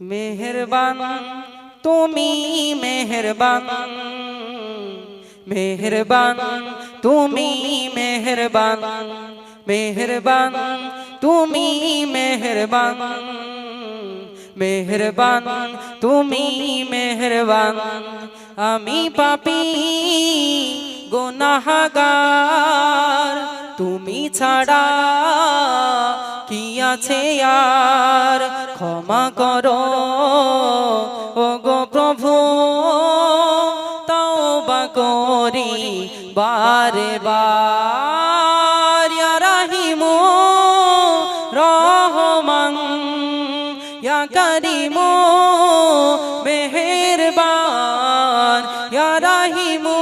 মেহেরবান, তুমি মেহেরবান। মেহেরবান, তুমি মেহেরবান। মেহেরবান, তুমি মেহেরবান। মেহেরবান, তুমি মেহেরবান। আমি পাপি, গোনাহাগার, তুমি ছাড়া আছে আর ক্ষমা করো। ও গো প্রভু, তওবা করি বারে বার রাহিমু, রহমান। ইয়া করিমু, মেহেরবান। ইয়া রাহিমু,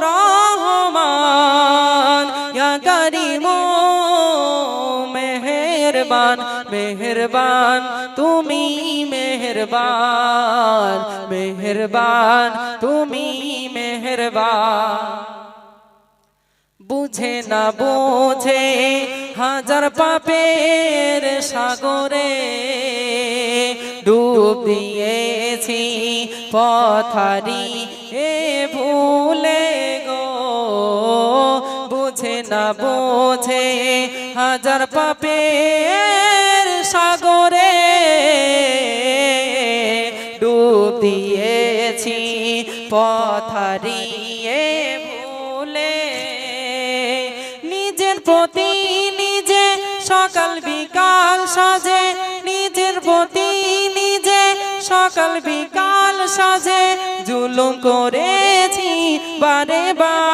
রহমান। ইয়া মেহেরবান মেহেরবান, তুমি মেহেরবান মেহেরবান, তুমি মেহরবান। বুঝে না বুঝে হাজার পাপের সাগরে ডুব দিয়েছি, পথারি এ ভুলে বুঝে না, বুঝে হাজার পাপের সাগরে ডুব দিয়েছি পথারিয়ে ভুলে। নিজের প্রতি নিজে সকাল বিকাল সাজে, নিজের প্রতি নিজে সকাল বিকাল সাজে। জুলুম করেছি বারে বার।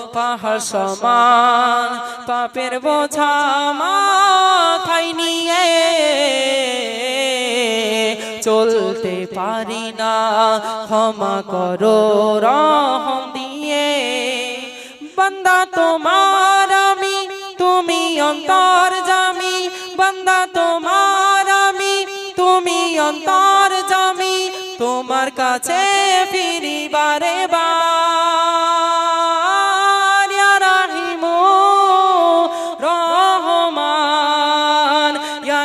পাহাড় সমান, পাপের বোঝা মাথায় নিয়ে চলতে পারি না। ক্ষমা করো, রহম দিয়ে। বন্দা তোমার আমি, তুমি অন্তর জামি। বন্দা তোমার আমি, তুমি অন্তর জামি। তোমার কাছে ফিরি বারে